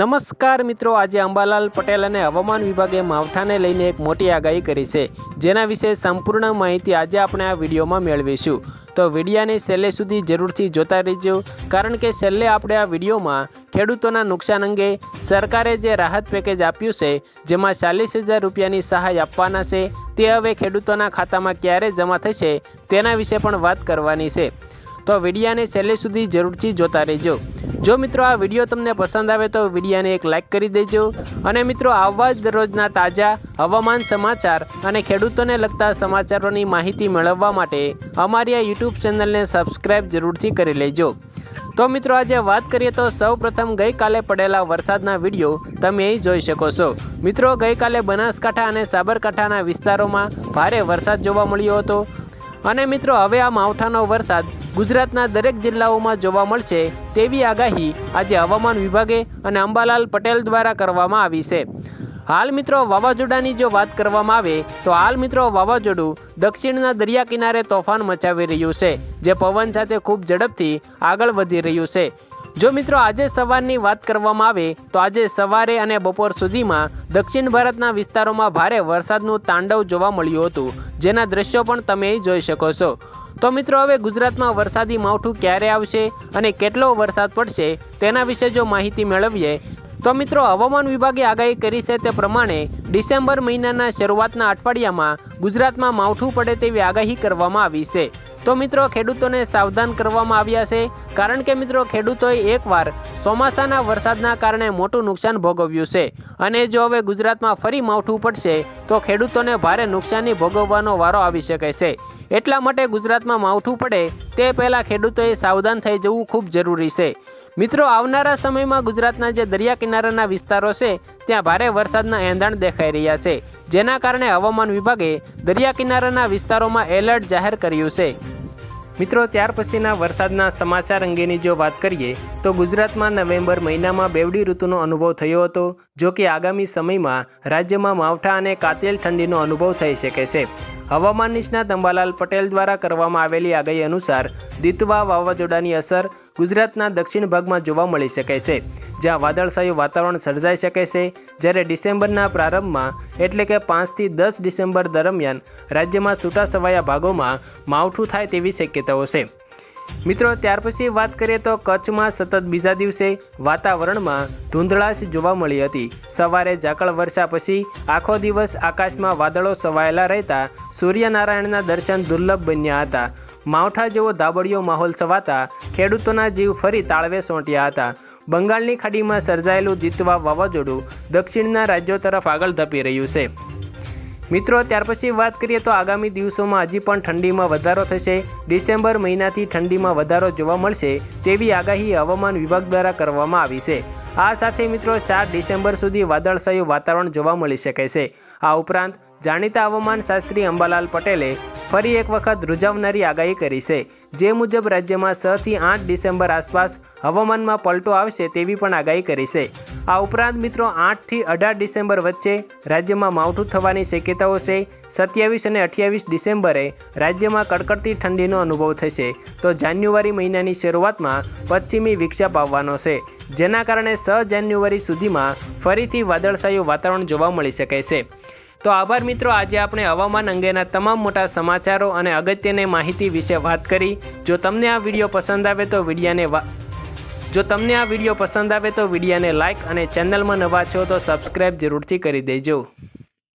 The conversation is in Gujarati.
નમસ્કાર મિત્રો, આજે અંબાલાલ પટેલ અને હવામાન વિભાગે માવઠાને લઈને એક મોટી આગાહી કરી છે, જેના વિશે સંપૂર્ણ માહિતી આજે આપણે આ વિડીયોમાં મેળવીશું. તો વિડીયાને છેલ્લે સુધી જરૂરથી જોતા રહેજો, કારણ કે છેલ્લે આપણે આ વિડીયોમાં ખેડૂતોના નુકસાન અંગે સરકારે જે રાહત પેકેજ આપ્યું છે, જેમાં ચાલીસ હજાર રૂપિયાની સહાય આપવાના છે, તે હવે ખેડૂતોના ખાતામાં ક્યારે જમા થશે, તેના વિશે પણ વાત કરવાની છે. તો વિડીયાને છેલ્લે સુધી જરૂરથી જોતા રહેજો. જો મિત્રો આ વીડિયો તમને પસંદ આવે તો વિડીયાને એક લાઇક કરી દેજો અને મિત્રો આવા જ દરરોજના તાજા હવામાન સમાચાર અને ખેડૂતોને લગતા સમાચારોની માહિતી મેળવવા માટે અમારી આ યુટ્યુબ ચેનલને સબસ્ક્રાઇબ જરૂરથી કરી લેજો. તો મિત્રો આજે વાત કરીએ તો સૌ પ્રથમ ગઈકાલે પડેલા વરસાદના વીડિયો તમે અહીં જોઈ શકો છો. મિત્રો ગઈકાલે બનાસકાંઠા અને સાબરકાંઠાના વિસ્તારોમાં ભારે વરસાદ જોવા મળ્યો હતો. અને મિત્રો, હવે આ માવઠાનો વરસાદ ગુજરાતના દરેક જિલ્લાઓમાં જોવા મળશે તેવી આગાહી આજે હવામાન વિભાગે અને અંબાલાલ પટેલ દ્વારા કરવામાં આવી છે. હાલ મિત્રો, વાવાઝોડાની જો વાત કરવામાં આવે, તો હાલ મિત્રો, વાવાઝોડું દક્ષિણના દરિયા કિનારે તોફાન મચાવી રહ્યું છે, જે પવન સાથે ખૂબ ઝડપથી આગળ વધી રહ્યું છે. જો મિત્રો આજે સવારની વાત કરવામાં આવે તો આજે સવારે અને બપોર સુધીમાં દક્ષિણ ભારતના વિસ્તારોમાં ભારે વરસાદનું તાંડવ જોવા મળ્યું હતું. જેના દ્રશ્યો પણ તમે જોઈ શકો છો. તો મિત્રો, હવે ગુજરાતમાં વરસાદી માવઠું ક્યારે આવશે અને કેટલો વરસાદ પડશે તેના વિશે જો માહિતી મેળવીએ, તો મિત્રો, હવામાન વિભાગે આગાહી કરી છે તે પ્રમાણે ડિસેમ્બર મહિનાના શરૂઆતના અઠવાડિયામાં ગુજરાતમાં માવઠું પડે તેવી આગાહી કરવામાં આવી છે. તો મિત્રો, ખેડૂતોને સાવધાન કરવામાં આવ્યા છે. કારણ કે મિત્રો, ખેડૂતોએ એકવાર ચોમાસાના વરસાદના કારણે મોટું નુકસાન ભોગવ્યું છે. અને જો હવે ગુજરાતમાં ફરી માવઠું પડશે, તો ખેડૂતોને ભારે નુકસાની ભોગવવાનો વારો આવી શકે છે. એટલા માટે ગુજરાતમાં માવઠું પડે, તે પહેલાં ખેડૂતોએ સાવધાન થઈ જવું ખૂબ જરૂરી છે. મિત્રો, આવનારા સમયમાં ગુજરાતના જે દરિયા કિનારાના વિસ્તારો છે, ત્યાં ભારે વરસાદના એંધાણ દેખાઈ રહ્યા છે. જેના કારણે હવામાન વિભાગે દરિયા કિનારાના વિસ્તારોમાં એલર્ટ જાહેર કર્યું છે. મિત્રો, ત્યાર પછીના વરસાદના સમાચાર અંગેની જો વાત કરીએ, તો ગુજરાતમાં નવેમ્બર મહિનામાં બેવડી ઋતુનો અનુભવ થયો હતો, જો કે આગામી સમયમાં રાજ્યમાં માવઠા અને કાતિલ ઠંડીનો અનુભવ થઈ શકે છે. હવામાન નિષ્ણાત અંબાલાલ પટેલ દ્વારા કરવામાં આવેલી આગાહી અનુસાર દિતવા વાવાઝોડાની અસર ગુજરાતના દક્ષિણ ભાગમાં જોવા મળી શકે છે, જ્યાં વાદળછાયું વાતાવરણ સર્જાઈ શકે છે. જ્યારે ડિસેમ્બરના પ્રારંભમાં એટલે કે પાંચથી દસ ડિસેમ્બર દરમિયાન રાજ્યમાં છૂટાછવાયા ભાગોમાં માવઠું થાય તેવી શક્યતાઓ છે. મિત્રો, ત્યાર પછી વાત કરીએ તો કચ્છમાં સતત બીજા દિવસે વાતાવરણમાં ધૂંધળાશ જોવા મળી હતી. સવારે ઝાકળ વર્ષા પછી આખો દિવસ આકાશમાં વાદળો સવાયેલા રહેતા સૂર્યનારાયણના દર્શન દુર્લભ બન્યા હતા. માવઠા જેવો ધાબળિયો માહોલ સવાતા ખેડૂતોના જીવ ફરી તાળવે સોંટ્યા હતા. બંગાળની ખાડીમાં સર્જાયેલું જીતવા વાવાઝોડું દક્ષિણના રાજ્યો તરફ આગળ ધપી રહ્યું છે. મિત્રો, ત્યાર પછી વાત કરીએ તો આગામી દિવસોમાં હજી પણ ઠંડીમાં વધારો થશે. ડિસેમ્બર મહિનાથી ઠંડીમાં વધારો જોવા મળશે તેવી આગાહી હવામાન વિભાગ દ્વારા કરવામાં આવી છે. આ સાથે મિત્રો ચાર ડિસેમ્બર સુધી વાદળછાયું વાતાવરણ જોવા મળી શકે છે. આ ઉપરાંત જાણીતા હવામાન શાસ્ત્રી અંબાલાલ પટેલે ફરી એક વખત રૂજાવનારી આગાહી કરી છે. જે મુજબ રાજ્યમાં છ થી આઠ ડિસેમ્બર આસપાસ હવામાનમાં પલટો આવશે તેવી પણ આગાહી કરી છે. આ ઉપરાંત મિત્રો આઠથી અઢાર ડિસેમ્બર વચ્ચે રાજ્યમાં માવઠું થવાની શક્યતાઓ છે. સત્યાવીસ અને અઠ્યાવીસ ડિસેમ્બરે રાજ્યમાં કડકડતી ઠંડીનો અનુભવ થશે. તો જાન્યુઆરી મહિનાની શરૂઆતમાં પશ્ચિમી વિક્ષેપ આવવાનો છે. જેના કારણે છ જાન્યુઆરી સુધીમાં ફરીથી વાદળછાયું વાતાવરણ જોવા મળી શકે છે. તો આભાર મિત્રો, આજે આપણે હવામાન અંગેના તમામ મોટા સમાચારો અને અગત્યની માહિતી વિશે વાત કરી. જો તમને આ વીડિયો પસંદ આવે તો વિડીયાને જો તમને આ વીડિયો પસંદ આવે તો વિડીયાને લાઇક અને ચેનલમાં નવા છો તો સબસ્ક્રાઈબ જરૂરથી કરી દેજો.